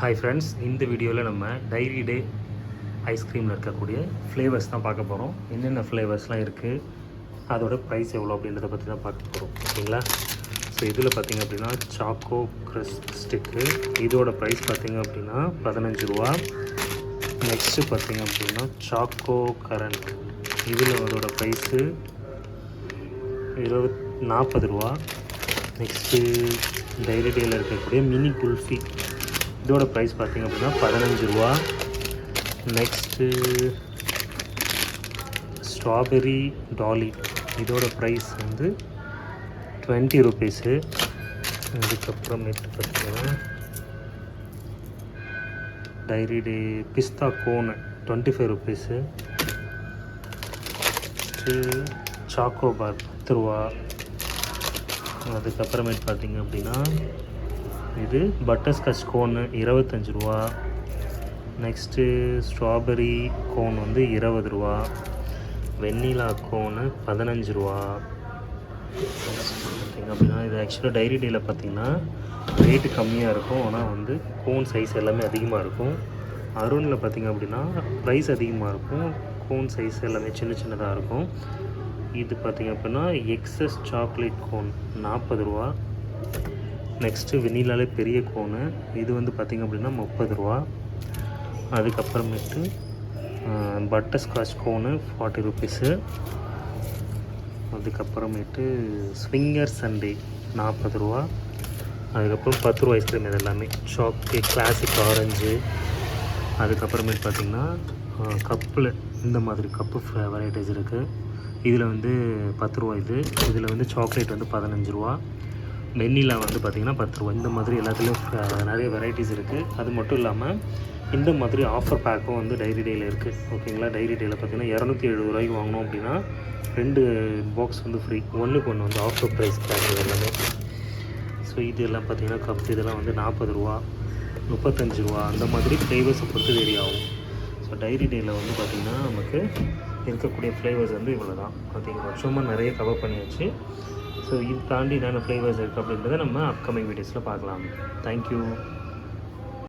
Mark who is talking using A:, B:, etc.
A: Hi friends இந்த வீடியோவில் நம்ம டைரி டே ஐஸ்கிரீமில் இருக்கக்கூடிய ஃப்ளேவர்ஸ் தான் பார்க்க போகிறோம் என்னென்ன ஃப்ளேவர்ஸ்லாம் இருக்குது அதோட ப்ரைஸ் எவ்வளோ அப்படின்றத பற்றி தான் பார்க்க போகிறோம் ஓகேங்களா? ஸோ இதில் பார்த்தீங்க அப்படின்னா சாக்கோ கிறிஸ்ப் ஸ்டிக்கு இதோட ப்ரைஸ் பார்த்திங்க அப்படின்னா பதினஞ்சு ரூபா. நெக்ஸ்ட்டு பார்த்தீங்க அப்படின்னா சாக்கோ கரண்ட் இதில் அதோட ப்ரைஸு இருபத் நாற்பது ரூபா. நெக்ஸ்ட்டு டைரி டேயில் இருக்கக்கூடிய மினி குல்ஃபி. இதோட ப்ரைஸ் பார்த்தீங்க அப்படின்னா பதினஞ்சு ரூபா. நெக்ஸ்ட்டு ஸ்ட்ராபெரி டாலி இதோட ப்ரைஸ் வந்து டுவெண்ட்டி ருபீஸு அதுக்கப்புறமேட்டு பார்த்தீங்கன்னா dairy day pista cone twenty five rupees next பத்து ரூபா. அதுக்கப்புறமேட்டு பார்த்தீங்க அப்படின்னா இது பட்டர்ஸ்காட்ச் கோன் கோனு இருபத்தஞ்சி ரூபா. நெக்ஸ்ட்டு ஸ்ட்ராபெரி கோன் வந்து இருபது ரூபா. வெண்ணிலா கோனு பதினஞ்சு ரூபா. பார்த்தீங்க அப்படின்னா இது ஆக்சுவலாக டைரி டேயில் பார்த்தீங்கன்னா ரேட்டு கம்மியாக இருக்கும். ஆனால் வந்து கோன் சைஸ் எல்லாமே அதிகமாக இருக்கும். அருணில் பார்த்தீங்க அப்படின்னா ப்ரைஸ் அதிகமாக இருக்கும். கோன் சைஸ் எல்லாமே சின்ன சின்னதாக இருக்கும். இது பார்த்தீங்க அப்படின்னா எக்ஸஸ் சாக்லேட் கோன் நாற்பது ரூபா. நெக்ஸ்ட்டு வெண்ணிலாலே பெரிய கோனு. இது வந்து பார்த்திங்க அப்படின்னா முப்பது ரூபா. அதுக்கப்புறமேட்டு butter scotch cone forty rupees அதுக்கப்புறமேட்டு ஸ்விங்கர் சண்டே நாற்பது ரூபா. அதுக்கப்புறம் பத்து ரூபா ஐஸ்கிரீம் இது எல்லாமே சாக்லே கிளாசிக் ஆரஞ்சு அதுக்கப்புறமேட்டு பார்த்திங்கன்னா கப்பில் இந்த மாதிரி கப்பு வெரைட்டிஸ் இருக்குது இதில் வந்து பத்து ரூபா இது. இதில் வந்து சாக்லேட் வந்து பதினஞ்சு ரூபா. வெண்ணிலா வந்து பார்த்திங்கன்னா பத்து ரூபா. இந்த மாதிரி எல்லாத்துலேயும் நிறைய வெரைட்டிஸ் இருக்குது அது மட்டும் இல்லாமல் இந்த மாதிரி ஆஃபர் பேக்கும் வந்து டைரி டேயில் இருக்குது ஓகேங்களா டைரி டேயில் பார்த்தீங்கன்னா இரநூத்தி எழுபது ரூபாய்க்கு வாங்கினோம் அப்படின்னா ரெண்டு பாக்ஸ் வந்து ஃப்ரீ ஒன்றுக்கு ஒன்று வந்து ஆஃபர் ப்ரைஸ் பேக் எல்லாமே. ஸோ இது எல்லாம் பார்த்தீங்கன்னா கப் இதெல்லாம் வந்து நாற்பது ரூபா முப்பத்தஞ்சு ரூபா. அந்த மாதிரி ஃப்ளேவர்ஸை பொறுத்து வேரி ஆகும். ஸோ டைரி டேயில் வந்து பார்த்திங்கன்னா நமக்கு இருக்கக்கூடிய ஃப்ளேவர்ஸ் வந்து இவ்வளோ தான் பார்த்தீங்கன்னா சும்மா நிறைய கவர் பண்ணியாச்சு. ஸோ இது தாண்டி என்னென்ன ஃப்ளேவர்ஸ் இருக்குது அப்படின்றத நம்ம அப்கமிங் வீடியோஸில் பார்க்கலாம். தேங்க்யூ